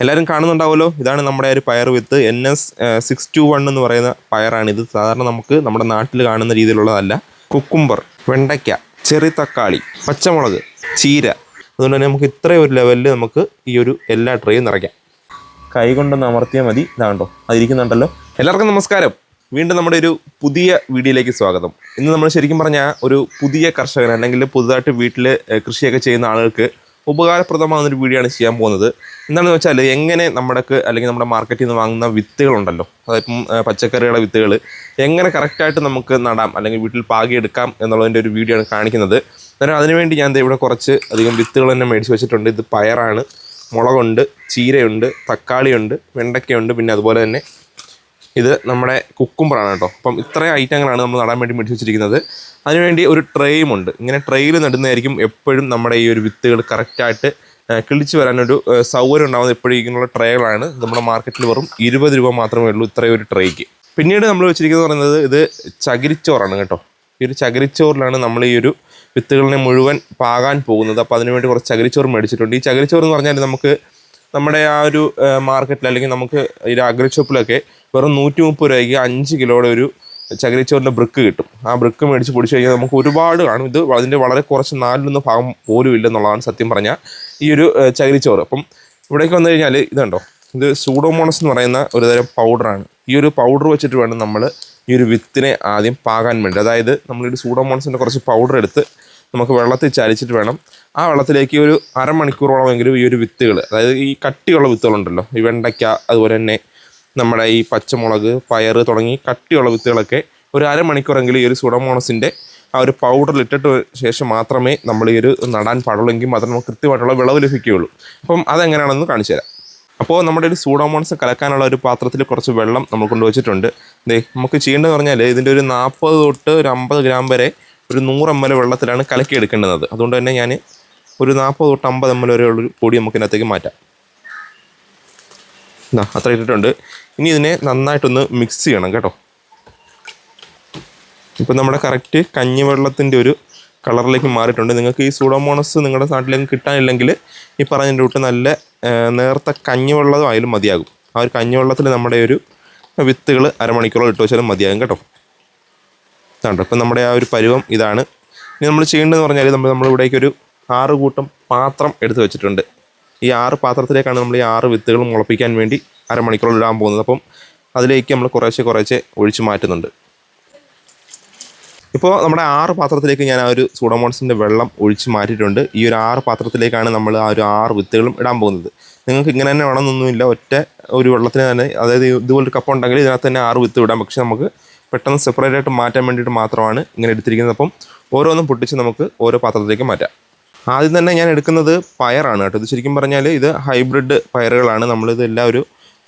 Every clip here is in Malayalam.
എല്ലാവരും കാണുന്നുണ്ടാവുമല്ലോ? ഇതാണ് നമ്മുടെ ഒരു പയർ വിത്ത്. N S six two one എന്ന് പറയുന്ന പയറാണ് ഇത് സാധാരണ നമുക്ക് നമ്മുടെ നാട്ടിൽ കാണുന്ന രീതിയിലുള്ളതല്ല. കുക്കുംബർ വെണ്ടയ്ക്ക ചെറി തക്കാളി പച്ചമുളക് ചീര. അതുകൊണ്ട് തന്നെ നമുക്ക് ഇത്രയും ഒരു ലെവലിൽ നമുക്ക് ഈ ഒരു എല്ലാ ട്രേയും നിറയ്ക്കാം. കൈ കൊണ്ടൊന്ന് അമർത്തിയാൽ മതി. ഇതാണ്ടോ? അതിരിക്കുന്നുണ്ടല്ലോ. എല്ലാവർക്കും നമസ്കാരം. വീണ്ടും നമ്മുടെ ഒരു പുതിയ വീഡിയോയിലേക്ക് സ്വാഗതം. ഇന്ന് നമ്മൾ ശരിക്കും പറഞ്ഞാൽ ഒരു പുതിയ കർഷകൻ അല്ലെങ്കിൽ പുതുതായിട്ട് വീട്ടിൽ കൃഷിയൊക്കെ ചെയ്യുന്ന ആളുകൾക്ക് ഉപകാരപ്രദമാകുന്ന ഒരു വീഡിയോ ആണ് ചെയ്യാൻ പോകുന്നത്. എന്താണെന്ന് വെച്ചാൽ എങ്ങനെ നമ്മുടെക്ക് അല്ലെങ്കിൽ നമ്മുടെ മാർക്കറ്റിൽ നിന്ന് വാങ്ങുന്ന വിത്തുകളുണ്ടല്ലോ. അതിപ്പം പച്ചക്കറികളുടെ വിത്തുകൾ എങ്ങനെ കറക്റ്റായിട്ട് നമുക്ക് നടാം അല്ലെങ്കിൽ വീട്ടിൽ പാകിയെടുക്കാം എന്നുള്ളതിന്റെ ഒരു വീഡിയോ ആണ് കാണിക്കുന്നത് അന്നേരം അതിനുവേണ്ടി ഞാൻ ഇവിടെ കുറച്ച് അധികം വിത്തുകൾ തന്നെ മേടിച്ച് വെച്ചിട്ടുണ്ട്. ഇത് പയറാണ് മുളകുണ്ട് ചീരയുണ്ട് തക്കാളിയുണ്ട് വെണ്ടയ്ക്കയുണ്ട് പിന്നെ അതുപോലെ തന്നെ ഇത് നമ്മുടെ കുക്കുംബറാണ് കേട്ടോ. അപ്പം ഇത്രയും ഐറ്റങ്ങളാണ് നമ്മൾ നടാൻ വേണ്ടി മേടിച്ച് വെച്ചിരിക്കുന്നത്. അതിനുവേണ്ടി ഒരു ട്രേയും ഉണ്ട്. ഇങ്ങനെ ട്രെയിൽ നടുന്നതായിരിക്കും എപ്പോഴും നമ്മുടെ ഈ ഒരു വിത്തുകൾ കറക്റ്റായിട്ട് കിളിച്ച് വരാനൊരു സൗകര്യം ഉണ്ടാകുന്നത് എപ്പോഴും ഇങ്ങനെയുള്ള ട്രേകളാണ് നമ്മുടെ മാർക്കറ്റിൽ വെറും ഇരുപത് രൂപ മാത്രമേ ഉള്ളൂ ഇത്രയും ഒരു ട്രേക്ക് പിന്നീട് നമ്മൾ വെച്ചിരിക്കുന്നത് പറയുന്നത് ഇത് ചകിരിച്ചോറാണ് കേട്ടോ. ഈ ഒരു ചകിരിച്ചോറിലാണ് നമ്മൾ ഈ ഒരു വിത്തുകളിനെ മുഴുവൻ പാകാൻ പോകുന്നത്. അപ്പോൾ അതിനുവേണ്ടി കുറച്ച് ചകിരിച്ചോറ് മേടിച്ചിട്ടുണ്ട്. ഈ ചകിരിച്ചോറ് എന്ന് പറഞ്ഞാൽ നമുക്ക് നമ്മുടെ ആ ഒരു മാർക്കറ്റിൽ അല്ലെങ്കിൽ നമുക്ക് ഈ അഗ്രി ഷോപ്പിലൊക്കെ വെറും നൂറ്റി മുപ്പത് രൂപയ്ക്ക് അഞ്ച് കിലോയുടെ ഒരു ചകിരിച്ചോറിന്റെ ബ്രിക്ക് കിട്ടും. ആ ബ്രിക്ക് മേടിച്ച് പൊടിച്ച് കഴിഞ്ഞാൽ നമുക്ക് ഒരുപാട് കാണും. ഇത് അതിന്റെ വളരെ കുറച്ച് നാലിലൊന്നും ഭാഗം പോലും ഇല്ലെന്നുള്ളതാണ് സത്യം പറഞ്ഞാൽ ഈ ഒരു ചകിരിച്ചോറ്. അപ്പം ഇവിടേക്ക് വന്നു കഴിഞ്ഞാൽ ഇതുണ്ടോ? ഇത് സൂഡോമോണസ് എന്ന് പറയുന്ന ഒരുതരം പൗഡറാണ് ഈ ഒരു പൗഡർ വെച്ചിട്ട് വേണം നമ്മൾ ഈ ഒരു വിത്തിനെ ആദ്യം പാകാൻ വേണ്ടി. അതായത് നമ്മളൊരു സൂഡോമോണസിന്റെ കുറച്ച് പൗഡർ എടുത്ത് നമുക്ക് വെള്ളത്തിൽ ചാലിച്ചിട്ട് വേണം. ആ വെള്ളത്തിലേക്ക് ഒരു അരമണിക്കൂറോളമെങ്കിലും ഈ ഒരു വിത്തുകൾ അതായത് ഈ കട്ടിയുള്ള വിത്തുകളുണ്ടല്ലോ ഈ വെണ്ടയ്ക്ക അതുപോലെ തന്നെ നമ്മുടെ ഈ പച്ചമുളക് പയർ തുടങ്ങി കട്ടിയുള്ള വിത്തുകളൊക്കെ ഒരു അരമണിക്കൂറെങ്കിലും ഈ ഒരു സുഡമോണസിന്റെ ആ ഒരു പൗഡറിൽ ഇട്ടിട്ട് ശേഷം മാത്രമേ നമ്മൾ ഈ ഒരു നടാൻ പാടുള്ളൂ എങ്കിൽ മാത്രമേ നമുക്ക് കൃത്യമായിട്ടുള്ള വിളവ് ലഭിക്കുകയുള്ളൂ. അപ്പം അതെങ്ങനെയാണെന്ന് കാണിച്ചു തരാം. അപ്പോൾ നമ്മുടെ ഒരു സൂഡോമോൺസ് കലക്കാനുള്ള ഒരു പാത്രത്തിൽ കുറച്ച് വെള്ളം നമ്മൾ കൊണ്ടുവച്ചിട്ടുണ്ട്. ദേ നമുക്ക് ചെയ്യേണ്ടതെന്ന് പറഞ്ഞാൽ ഇതിന്റെ ഒരു നാൽപ്പത് തൊട്ട് ഒരു അമ്പത് ഗ്രാം വരെ ഒരു നൂറ് എം എൽ വെള്ളത്തിലാണ് കലക്കി എടുക്കേണ്ടത്. അതുകൊണ്ട് തന്നെ ഞാൻ ഒരു നാൽപ്പത് തൊട്ട് അമ്പത് എം എൽ വരെയുള്ളൊരു പൊടി നമുക്ക് ഇതിനകത്തേക്ക് മാറ്റാം. എന്നാ അത്ര ഇട്ടിട്ടുണ്ട്. ഇനി ഇതിനെ നന്നായിട്ടൊന്ന് മിക്സ് ചെയ്യണം കേട്ടോ. ഇപ്പം നമ്മുടെ കറക്റ്റ് കഞ്ഞിവെള്ളത്തിന്റെ ഒരു കളറിലേക്ക് മാറിയിട്ടുണ്ട്. നിങ്ങൾക്ക് ഈ സൂഡോമോണസ് നിങ്ങളുടെ നാട്ടിലേക്ക് കിട്ടാനില്ലെങ്കിൽ ഈ പറഞ്ഞതിന്റെ കൂട്ട് നല്ല നേർത്ത കഞ്ഞിവെള്ളം ആയാലും മതിയാകും. ആ ഒരു കഞ്ഞിവെള്ളത്തിൽ നമ്മുടെ ഒരു വിത്തുകൾ അരമണിക്കൂറോ ഇട്ട് വെച്ചാലും മതിയാകും കേട്ടോ. ഇതാണ്ടോ ഇപ്പം നമ്മുടെ ആ ഒരു പരുവം ഇതാണ്. ഇനി നമ്മൾ ചെയ്യേണ്ടതെന്ന് പറഞ്ഞാൽ നമ്മൾ നമ്മളിവിടേക്ക് ഒരു ആറ് കൂട്ടം പാത്രം എടുത്ത് വെച്ചിട്ടുണ്ട്. ഈ ആറ് പാത്രത്തിലേക്കാണ് നമ്മൾ ഈ ആറ് വിത്തുകൾ മുളപ്പിക്കാൻ വേണ്ടി അരമണിക്കൂർ ഇടാൻ പോകുന്നത്. അപ്പം അതിലേക്ക് നമ്മൾ കുറേശ്ശെ കുറേശ്ശെ ഒഴിച്ചു മാറ്റുന്നുണ്ട്. ഇപ്പോൾ നമ്മുടെ ആറ് പാത്രത്തിലേക്ക് ഞാൻ ആ ഒരു സൂഡോമോൺസിന്റെ വെള്ളം ഒഴിച്ച് മാറ്റിയിട്ടുണ്ട്. ഈ ഒരു ആറ് പാത്രത്തിലേക്കാണ് നമ്മൾ ആ ഒരു ആറ് വിത്തുകളും ഇടാൻ പോകുന്നത്. നിങ്ങൾക്ക് ഇങ്ങനെ തന്നെ വേണമെന്നൊന്നുമില്ല. ഒറ്റ ഒരു വെള്ളത്തിന് തന്നെ അതായത് ഇതുപോലൊരു കപ്പ് ഉണ്ടെങ്കിൽ ഇതിനകത്ത് തന്നെ ആറ് വിത്ത് ഇടാം. പക്ഷേ നമുക്ക് പെട്ടെന്ന് സെപ്പറേറ്റ് ആയിട്ട് മാറ്റാൻ വേണ്ടിയിട്ട് മാത്രമാണ് ഇങ്ങനെ എടുത്തിരിക്കുന്നത്. അപ്പം ഓരോന്നും പൊട്ടിച്ച് നമുക്ക് ഓരോ പാത്രത്തിലേക്ക് മാറ്റാം. ആദ്യം തന്നെ ഞാൻ എടുക്കുന്നത് പയറാണ് കേട്ടോ. ഇത് ശരിക്കും പറഞ്ഞാൽ ഇത് ഹൈബ്രിഡ് പയറുകളാണ്. നമ്മളിത് എല്ലാം ഒരു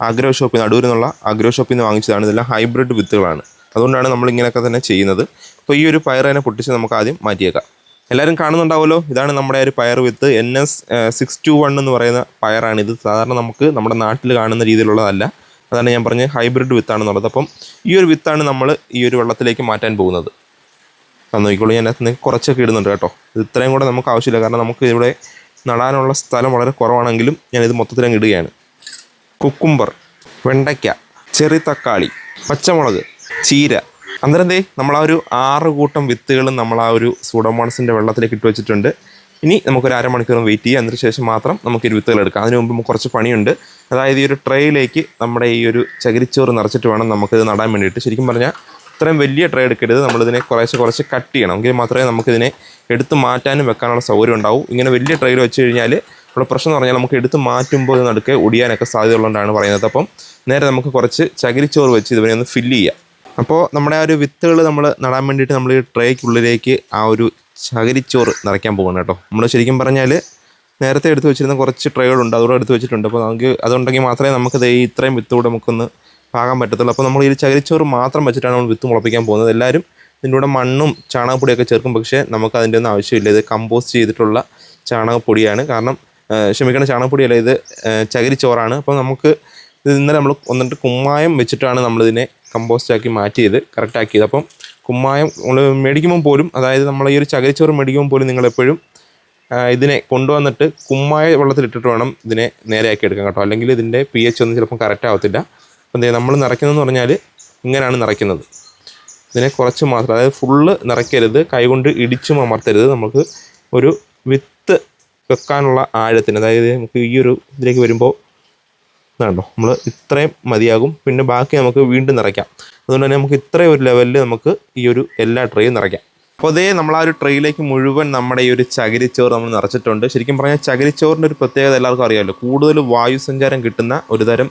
ആഗ്രോ ഷോപ്പിൽ നിന്ന് അടൂരിൽ നിന്നുള്ള ആഗ്രോ ഷോപ്പിൽ നിന്ന് വാങ്ങിച്ചതാണ്. ഇതെല്ലാം ഹൈബ്രിഡ് വിത്തുകളാണ്. അതുകൊണ്ടാണ് നമ്മൾ ഇങ്ങനെയൊക്കെ തന്നെ ചെയ്യുന്നത്. അപ്പോൾ ഈ ഒരു പയർ തന്നെ പൊട്ടിച്ച് നമുക്ക് ആദ്യം മാറ്റിയേക്കാം. എല്ലാവരും കാണുന്നുണ്ടാവുമല്ലോ ഇതാണ് നമ്മുടെ ഒരു പയർ വിത്ത്. N S six two one എന്ന് പറയുന്ന പയറാണ് ഇത്. സാധാരണ നമുക്ക് നമ്മുടെ നാട്ടിൽ കാണുന്ന രീതിയിലുള്ളതല്ല. അതാണ് ഞാൻ പറഞ്ഞത് ഹൈബ്രിഡ് വിത്താണെന്നുള്ളത് അപ്പം ഈ ഒരു വിത്താണ് നമ്മൾ ഈ ഒരു വെള്ളത്തിലേക്ക് മാറ്റാൻ പോകുന്നത്. അത് നോക്കിക്കോളൂ ഞാൻ അതിന് കുറച്ചൊക്കെ ഇടുന്നുണ്ട് കേട്ടോ. ഇത് ഇത്രയും കൂടെ നമുക്ക് ആവശ്യമില്ല. കാരണം നമുക്ക് ഇവിടെ നടാനുള്ള സ്ഥലം വളരെ കുറവാണെങ്കിലും ഞാൻ ഇത് മൊത്തത്തിൽ അങ്ങ് ഇടുകയാണ്. കുക്കുംബർ വെണ്ടയ്ക്ക ചെറി തക്കാളി പച്ചമുളക് ചീര. അന്നേരം ദേ നമ്മൾ ആ ഒരു ആറ് കൂട്ടം വിത്തുകളും നമ്മൾ ആ ഒരു സൂഡോമോണസിന്റെ വെള്ളത്തിലേക്ക് ഇട്ട് വെച്ചിട്ടുണ്ട്. ഇനി നമുക്കൊരു അരമണിക്കൂറും വെയിറ്റ് ചെയ്യാം. അതിന് ശേഷം മാത്രം നമുക്ക് ഈ വിത്തുകൾ എടുക്കാം. അതിന് മുമ്പ് കുറച്ച് പണിയുണ്ട്. അതായത് ഈ ഒരു ട്രേയിലേക്ക് നമ്മുടെ ഈ ഒരു ചകിരിച്ചോറ് നിറച്ചിട്ട് വേണം നമുക്കിത് നടാൻ വേണ്ടിയിട്ട്. ശരിക്കും പറഞ്ഞാൽ ഇത്രയും വലിയ ട്രേ എടുക്കരുത്. നമ്മളിതിനെ കുറേശ്ശെ കുറച്ച് കട്ട് ചെയ്യണം. എങ്കിൽ മാത്രമേ നമുക്കിതിനെ എടുത്ത് മാറ്റാനും വെക്കാനുള്ള സൗകര്യം ഉണ്ടാവും. ഇങ്ങനെ വലിയ ട്രേയിൽ വെച്ച് കഴിഞ്ഞാൽ ഇവിടെ പ്രശ്നം എന്ന് പറഞ്ഞാൽ നമുക്ക് എടുത്ത് മാറ്റുമ്പോൾ ഇത് നടുക്ക് ഒടിയാനൊക്കെ സാധ്യതയുള്ളതുകൊണ്ടാണ് പറയുന്നത്. അപ്പം നേരെ നമുക്ക് കുറച്ച് ചകിരിച്ചോറ് വെച്ച് ഇതിനെ ഒന്ന് ഫില്ല് ചെയ്യാം. അപ്പോൾ നമ്മുടെ ആ ഒരു വിത്തുകൾ നമ്മൾ നടാൻ വേണ്ടിയിട്ട് നമ്മൾ ഈ ട്രേക്കുള്ളിലേക്ക് ആ ഒരു ചകിരിച്ചോറ് നിറയ്ക്കാൻ പോകണം കേട്ടോ. നമ്മൾ ശരിക്കും പറഞ്ഞാൽ നേരത്തെ എടുത്തു വെച്ചിരുന്ന കുറച്ച് ട്രേകളുണ്ട് അതുകൂടെ എടുത്തു വെച്ചിട്ടുണ്ട്. അപ്പോൾ നമുക്ക് അതുണ്ടെങ്കിൽ മാത്രമേ നമുക്ക് ഈ ഇത്രയും വിത്ത് കൂടെ നമുക്കൊന്ന് പാകാൻ പറ്റത്തുള്ളൂ. അപ്പോൾ നമ്മൾ ഈ ചകിരിച്ചോറ് മാത്രം വെച്ചിട്ടാണ് നമ്മൾ വിത്ത് മുളപ്പിക്കാൻ പോകുന്നത്. എല്ലാവരും ഇതിന്റെ കൂടെ മണ്ണും ചാണകപ്പൊടിയൊക്കെ ചേർക്കും. പക്ഷേ നമുക്ക് അതിന്റെ ഒന്നും ആവശ്യമില്ല. ഇത് കമ്പോസ്റ്റ് ചെയ്തിട്ടുള്ള ചാണകപ്പൊടിയാണ്. കാരണം ക്ഷമിക്കണ ചാണകപ്പൊടിയല്ല ഇത് ചകിരിച്ചോറാണ്. അപ്പോൾ നമുക്ക് ഇത് ഇന്നലെ നമ്മൾ ഒന്നിട്ട് കുമ്മായം വെച്ചിട്ടാണ് നമ്മളിതിനെ കമ്പോസ്റ്റ് ആക്കി മാറ്റി മാറ്റിയത് കറക്റ്റ് ആക്കിയത് അപ്പം കുമ്മായം നമ്മൾ മേടിക്കുമ്പോൾ പോലും അതായത് നമ്മൾ ഈ ഒരു ചകിരിച്ചോറ് മേടിക്കുമ്പോൾ പോലും നിങ്ങൾ എപ്പോഴും ഇതിനെ കൊണ്ടുവന്നിട്ട് കുമ്മായ വെള്ളത്തിലിട്ടിട്ട് വേണം ഇതിനെ നേരെയാക്കി എടുക്കാൻ കേട്ടോ. അല്ലെങ്കിൽ ഇതിന്റെ പി എച്ച് ഒന്നും ചിലപ്പം കറക്റ്റ് ആവത്തില്ല. അപ്പം നമ്മൾ നിറയ്ക്കുന്നതെന്ന് പറഞ്ഞാൽ ഇങ്ങനെയാണ് നിറയ്ക്കുന്നത്. ഇതിനെ കുറച്ച് മാത്രം അതായത് ഫുള്ള് നിറയ്ക്കരുത് കൈകൊണ്ട് ഇടിച്ചും അമർത്തരുത്. നമുക്ക് ഒരു വിത്ത് വെക്കാനുള്ള ആഴത്തിന് അതായത് നമുക്ക് ഈ ഒരു ഇതിലേക്ക് വരുമ്പോൾ ഇതാണ്ടോ നമ്മൾ ഇത്രയും മതിയാകും. പിന്നെ ബാക്കി നമുക്ക് വീണ്ടും നിറയ്ക്കാം. അതുകൊണ്ട് തന്നെ നമുക്ക് ഇത്രയും ഒരു ലെവലിൽ നമുക്ക് ഈ ഒരു എല്ലാ ട്രേയും നിറയ്ക്കാം. അപ്പോൾ അതേ നമ്മൾ ആ ഒരു ട്രെയിലേക്ക് മുഴുവൻ നമ്മുടെ ഈ ഒരു ചകിരിച്ചോറ് നമ്മൾ നിറച്ചിട്ടുണ്ട്. ശരിക്കും പറഞ്ഞാൽ ചകിരിച്ചോറിന്റെ ഒരു പ്രത്യേകത എല്ലാവർക്കും അറിയാമല്ലോ കൂടുതൽ വായു സഞ്ചാരം കിട്ടുന്ന ഒരു തരം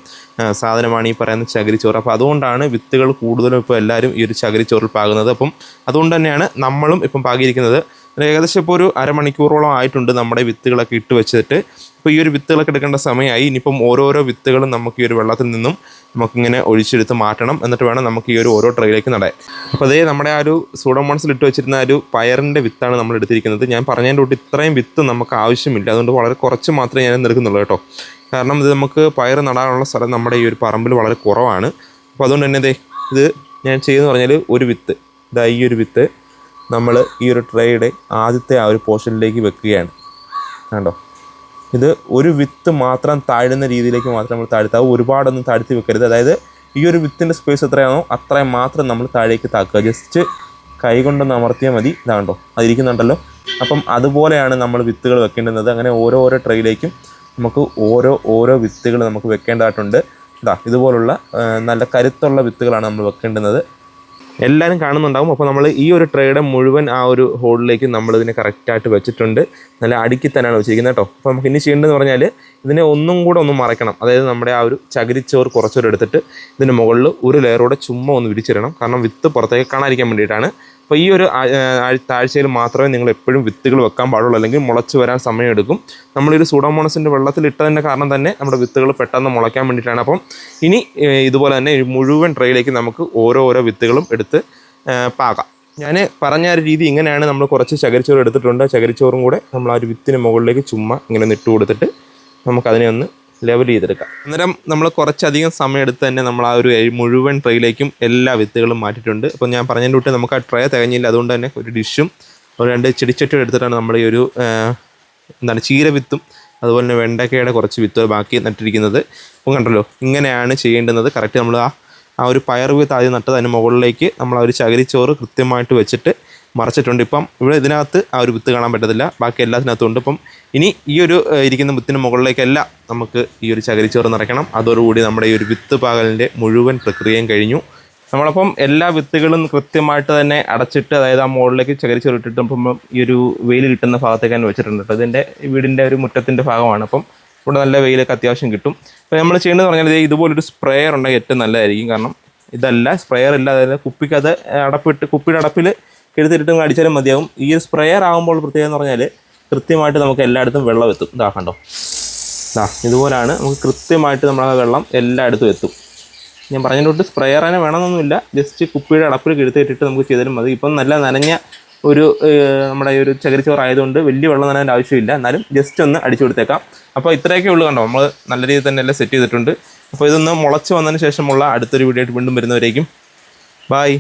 സാധനമാണ് ഈ പറയുന്ന ചകിരിച്ചോറ്. അപ്പോൾ അതുകൊണ്ടാണ് വിത്തുകൾ കൂടുതലും ഇപ്പോൾ എല്ലാവരും ഈ ഒരു ചകിരിച്ചോറിൽ പാകുന്നത്. അപ്പം അതുകൊണ്ട് തന്നെയാണ് നമ്മളും ഇപ്പം പാകിയിരിക്കുന്നത്. ഏകദേശം ഇപ്പോൾ ഒരു അരമണിക്കൂറോളം ആയിട്ടുണ്ട് നമ്മുടെ വിത്തുകളൊക്കെ ഇട്ട് വെച്ചിട്ട്. ഇപ്പോൾ ഈ ഒരു വിത്തുകളൊക്കെ എടുക്കേണ്ട സമയമായി. ഇനിയിപ്പം ഓരോരോ വിത്തുകളും നമുക്ക് ഈ ഒരു വെള്ളത്തിൽ നിന്നും നമുക്കിങ്ങനെ ഒഴിച്ചെടുത്ത് മാറ്റണം എന്നിട്ട് വേണം നമുക്ക് ഈ ഒരു ഓരോ ട്രേയിലേക്ക് നടാൻ. അപ്പോൾ അതേ നമ്മുടെ ആ ഒരു സൂഡോമോൺസിൽ ഇട്ട് വെച്ചിരുന്ന ഒരു പയറിന്റെ വിത്താണ് നമ്മൾ എടുത്തിരിക്കുന്നത്. ഞാൻ പറഞ്ഞതിന്റെ കൂട്ടി ഇത്രയും വിത്ത് നമുക്ക് ആവശ്യമില്ല. അതുകൊണ്ട് വളരെ കുറച്ച് മാത്രമേ ഞാൻ നിൽക്കുന്നുള്ളൂ കേട്ടോ. കാരണം ഇത് നമുക്ക് പയർ നടാനുള്ള സ്ഥലം നമ്മുടെ ഈ ഒരു പറമ്പിൽ വളരെ കുറവാണ്. അപ്പോൾ അതുകൊണ്ട് തന്നെ ഇത് ഞാൻ ചെയ്യുന്നത് പറഞ്ഞാൽ ഒരു വിത്ത്. ഇതാ ഈ ഒരു വിത്ത്. നമ്മൾ ഈ ഒരു ട്രേയുടെ ആദ്യത്തെ ആ ഒരു പോർഷനിലേക്ക് വെക്കുകയാണ്. കണ്ടോ? ഇത് ഒരു വിത്ത് മാത്രം താഴുന്ന രീതിയിലേക്ക് മാത്രം നമ്മൾ താഴ്ത്താവ് ഒരുപാടൊന്നും താഴ്ത്തി വെക്കരുത്. അതായത് ഈ ഒരു വിത്തിന്റെ സ്പേസ് എത്രയാണോ അത്രയും മാത്രം നമ്മൾ താഴേക്ക് താക്കുക. ജസ്റ്റ് കൈ കൊണ്ടൊന്ന് അമർത്തിയാൽ മതി. ഇതാണ്ടോ അതിരിക്കുന്നുണ്ടല്ലോ. അപ്പം അതുപോലെയാണ് നമ്മൾ വിത്തുകൾ വെക്കേണ്ടുന്നത് അങ്ങനെ ഓരോ ഓരോ ട്രേയിലേക്കും നമുക്ക് ഓരോ ഓരോ വിത്തുകൾ നമുക്ക് വെക്കേണ്ടതായിട്ടുണ്ട്. ഇതാ ഇതുപോലുള്ള നല്ല കരുത്തുള്ള വിത്തുകളാണ് നമ്മൾ വെക്കേണ്ടുന്നത്. എല്ലാവരും കാണുന്നുണ്ടാവും. അപ്പോൾ നമ്മൾ ഈ ഒരു ട്രേയുടെ മുഴുവൻ ആ ഒരു ഹോളിലേക്ക് നമ്മളിതിനെ കറക്റ്റായിട്ട് വെച്ചിട്ടുണ്ട്. നല്ല അടുക്കി തന്നെയാണ് വെച്ചിരിക്കുന്നത് കേട്ടോ. അപ്പോൾ നമുക്ക് ഇനി ചെയ്യേണ്ടതെന്ന് പറഞ്ഞാൽ ഇതിനെ ഒന്നും കൂടെ ഒന്ന് മറയ്ക്കണം. അതായത് നമ്മുടെ ആ ഒരു ചകിരിച്ചോറ് കുറച്ചുകൂടെ എടുത്തിട്ട് ഇതിന്റെ മുകളിൽ ഒരു ലെയറോടെ ചുമ്മാ ഒന്ന് വിരിച്ചിടണം. കാരണം വിത്ത് പുറത്തേക്ക് കാണാതിരിക്കാൻ വേണ്ടിയിട്ടാണ് അപ്പോൾ ഈ ഒരു താഴ്ചയിൽ മാത്രമേ നിങ്ങൾ എപ്പോഴും വിത്തുകൾ വെക്കാൻ പാടുള്ളൂ. അല്ലെങ്കിൽ മുളച്ച് വരാൻ സമയമെടുക്കും. നമ്മളൊരു സൂഡോമോണസിന്റെ വെള്ളത്തിൽ ഇട്ടതിന്റെ കാരണം തന്നെ നമ്മുടെ വിത്തുകൾ പെട്ടെന്ന് മുളയ്ക്കാൻ വേണ്ടിയിട്ടാണ്. അപ്പം ഇനി ഇതുപോലെ തന്നെ മുഴുവൻ ട്രേയിലേക്ക് നമുക്ക് ഓരോ ഓരോ വിത്തുകളും എടുത്ത് പാകാം. ഞാൻ പറഞ്ഞ ഒരു രീതി ഇങ്ങനെയാണ്. നമ്മൾ കുറച്ച് ചകരിച്ചോറ് എടുത്തിട്ടുണ്ട്. ചകരിച്ചോറും കൂടെ നമ്മൾ ആ ഒരു വിത്തിന് മുകളിലേക്ക് ചുമ്മാ ഇങ്ങനെ ഒന്ന് ഇട്ട് കൊടുത്തിട്ട് നമുക്കതിനെ ഒന്ന് ലെവൽ ചെയ്തെടുക്കാം. അന്നേരം നമ്മൾ കുറച്ചധികം സമയം എടുത്ത് തന്നെ നമ്മൾ ആ ഒരു മുഴുവൻ ട്രേയിലേക്കും എല്ലാ വിത്തുകളും മാറ്റിയിട്ടുണ്ട്. അപ്പോൾ ഞാൻ പറഞ്ഞതിന്റെ കൂട്ടി നമുക്ക് ആ ട്രേ തികഞ്ഞില്ല. അതുകൊണ്ട് തന്നെ ഒരു ഡിഷും ഒരു രണ്ട് ചെടിച്ചട്ടും എടുത്തിട്ടാണ് നമ്മൾ ഈ ഒരു എന്താണ് ചീര വിത്തും അതുപോലെ തന്നെ വെണ്ടക്കയുടെ കുറച്ച് വിത്തുകൾ ബാക്കി നട്ടിരിക്കുന്നത്. അപ്പം കണ്ടല്ലോ ഇങ്ങനെയാണ് ചെയ്യേണ്ടുന്നത്. കറക്റ്റ് നമ്മൾ ആ ആ ഒരു പയർ വിത്ത് ആദ്യം നട്ടത് അതിന് മുകളിലേക്ക് നമ്മൾ ആ ഒരു ചകിരിച്ചോറ് കൃത്യമായിട്ട് വെച്ചിട്ട് മറച്ചിട്ടുണ്ട്. ഇപ്പം ഇവിടെ ഇതിനകത്ത് ആ ഒരു വിത്ത് കാണാൻ പറ്റത്തില്ല. ബാക്കി എല്ലാത്തിനകത്തും ഉണ്ട്. ഇപ്പം ഇനി ഈ ഒരു ഇരിക്കുന്ന വിത്തിന് മുകളിലേക്കെല്ലാം നമുക്ക് ഈ ഒരു ചകിരിച്ചോറ് നിറയ്ക്കണം അതോടുകൂടി നമ്മുടെ ഈ ഒരു വിത്ത് പാകലിന്റെ മുഴുവൻ പ്രക്രിയയും കഴിഞ്ഞു. നമ്മളപ്പം എല്ലാ വിത്തുകളും കൃത്യമായിട്ട് തന്നെ അടച്ചിട്ട് അതായത് ആ മുകളിലേക്ക് ചകിരിച്ചോറ് ഇട്ടിട്ട് ഇപ്പം ഈ ഒരു വെയിൽ കിട്ടുന്ന ഭാഗത്തേക്ക് തന്നെ വെച്ചിട്ടുണ്ട് ഇതിന്റെ വീടിന്റെ ഒരു മുറ്റത്തിന്റെ ഭാഗമാണ്. അപ്പം ഇവിടെ നല്ല വെയിലൊക്കെ അത്യാവശ്യം കിട്ടും. അപ്പോൾ നമ്മൾ ചെയ്യേണ്ടത് പറഞ്ഞാൽ ഇതുപോലൊരു സ്പ്രേയർ ഉണ്ടെങ്കിൽ ഏറ്റവും നല്ലതായിരിക്കും. കാരണം ഇതല്ല സ്പ്രേയർ ഇല്ല അതായത് കുപ്പിക്കത് അടപ്പിട്ട് കുപ്പിയുടെ അടപ്പിൽ എടുത്തിട്ട് അടിച്ചാലും മതിയാവും. ഈ ഒരു സ്പ്രെയർ ആകുമ്പോൾ പ്രത്യേകം എന്ന് പറഞ്ഞാൽ കൃത്യമായിട്ട് നമുക്ക് എല്ലായിടത്തും വെള്ളം എത്തും. ഇതാ കണ്ടോ? ഇതാ ഇതുപോലാണ് നമുക്ക് കൃത്യമായിട്ട് നമ്മളാ വെള്ളം എല്ലായിടത്തും എത്തും. ഞാൻ പറഞ്ഞതിനോട്ട് സ്പ്രെയർ തന്നെ വേണമെന്നൊന്നുമില്ല. ജസ്റ്റ് കുപ്പിയുടെ അടപ്പിൽ കെടുത്തിട്ടിട്ട് നമുക്ക് ചെയ്താലും മതി. ഇപ്പം നല്ല നനഞ്ഞ ഒരു നമ്മുടെ ഈ ഒരു ചകിരിച്ചോറ് ആയതുകൊണ്ട് വലിയ വെള്ളം നനാന്റെ ആവശ്യമില്ല. എന്നാലും ജസ്റ്റ് ഒന്ന് അടിച്ചു കൊടുത്തേക്കാം. അപ്പോൾ ഇത്രയൊക്കെ ഉള്ളൂ കണ്ടോ? നമ്മൾ നല്ല രീതിയിൽ തന്നെ എല്ലാം സെറ്റ് ചെയ്തിട്ടുണ്ട്. അപ്പോൾ ഇതൊന്ന് മുളച്ച് വന്നതിന് ശേഷമുള്ള അടുത്തൊരു വീഡിയോ ആയിട്ട് വീണ്ടും വരുന്നവരേക്കും. ബായ്